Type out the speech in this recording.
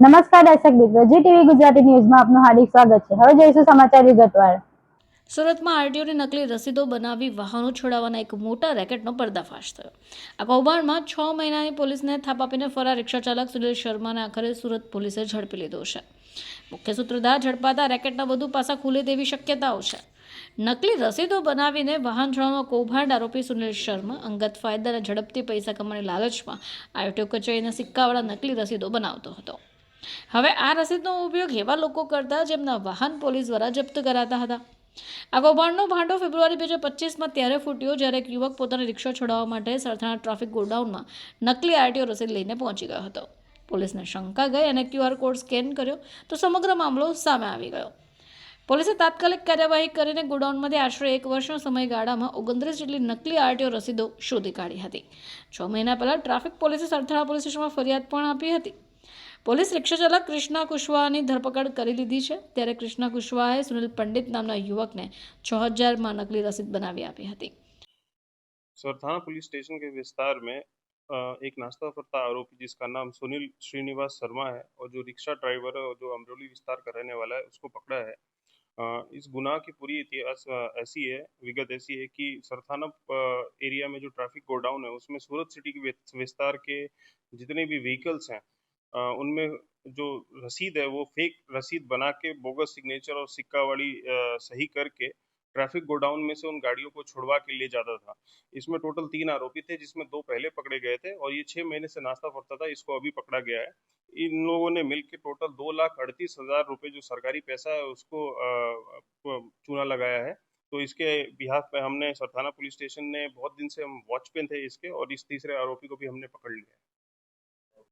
નમસ્કાર દર્શક મિત્રો, જી ટીવી ગુજરાતી ન્યૂઝમાં આપનું હાર્દિક સ્વાગત છે. હવે જોઈશું સમાચાર વિગતવાર. સુરતમાં આરટીઓની નકલી રસીદો બનાવી વાહનો છોડાવવાના એક મોટા રેકેટનો પર્દાફાશ થયો. આ કૌભાંડમાં છ મહિનાની પોલીસને થાપ આપીને ફરાર રિક્ષા ચાલક સુનિલ શર્માને આખરે સુરત પોલીસે ઝડપી લીધો છે. મુખ્ય સૂત્રધાર ઝડપાતા રેકેટના વધુ પાસા ખુલે તેવી શક્યતાઓ છે. નકલી રસીદો બનાવીને વાહન છોડાવવાનો કૌભાંડ આરોપી સુનિલ શર્મા, અંગત ફાયદા અને ઝડપથી પૈસા કમાવાની લાલચમાં આરટીઓ કચેરીના સિક્કાવાળા નકલી રસીદો બનાવતો હતો. હવે આ રસીદનો ઉપયોગ એવા લોકો કરતા જેમના વાહન પોલીસ દ્વારા જપ્ત કરાતા હતા. આ કૌભાંડનો ભાંડો ફેબ્રુઆરી બે હજાર પચીસમાં ત્યારે ફૂટ્યો જ્યારે એક યુવક પોતાની રિક્ષા છોડાવવા માટે સરથાણા ટ્રાફિક ગોડાઉનમાં નકલી આરટીઓ રસીદ લઈને પહોંચી ગયો હતો. પોલીસને શંકા ગઈ અને ક્યુઆર કોડ સ્કેન કર્યો તો સમગ્ર મામલો સામે આવી ગયો. પોલીસે તાત્કાલિક કાર્યવાહી કરીને ગોડાઉનમાંથી આશરે એક વર્ષના સમયગાળામાં ઓગણત્રીસ જેટલી નકલી આરટીઓ રસીદો શોધી કાઢી હતી. છ મહિના પહેલાં ટ્રાફિક પોલીસે સરથાણા પોલીસ સ્ટેશનમાં ફરિયાદ પણ આપી હતી. પોલીસ રિક્ષા ચાલક કૃષ્ણા કુશવાહાની ધરપકડ કરી લીધી છે ત્યારે કૃષ્ણા કુશવાહાએ સુનિલ પંડિત નામના યુવકને છ હજારમાં નકલી રસીદ બનાવી આપી હતી सरथाना पुलिस स्टेशन के विस्तार में अ, एक नाश्ता फरता आरोपी जिसका नाम सुनील श्रीनिवास शर्मा है और जो रिक्शा ड्राइवर है और जो अमरोली विस्तार का रहने वाला है उसको पकड़ा है अ, इस गुनाह की पूरी इतिहास अ, ऐसी है विगत ऐसी है कि सरथाना अ, एरिया में जो ट्रैफिक गोडाउन है उसमें सूरत सिटी के विस- विस्तार के जितने भी व्हीकल्स हैं अ, उनमें जो रसीद है, वो फेक रसीद बना के बोगस सिग्नेचर और सिक्का वाली सही करके ट्रैफ़िक गोडाउन में से उन गाड़ियों को छुड़वा के ले जाता था। इसमें टोटल तीन आरोपी थे, जिसमें दो पहले पकड़े गए थे और ये छह महीने से नाश्ता फरता था, इसको अभी पकड़ा गया है। इन लोगों ने मिलकर टोटल दो लाख अड़तीस हज़ार रुपए जो सरकारी पैसा है, उसको चूना लगाया है। तो इसके बिहाफ पे हमने सरथाना पुलिस स्टेशन ने बहुत दिन से हम वॉच पे थे इसके और इस तीसरे आरोपी को भी हमने पकड़ लिया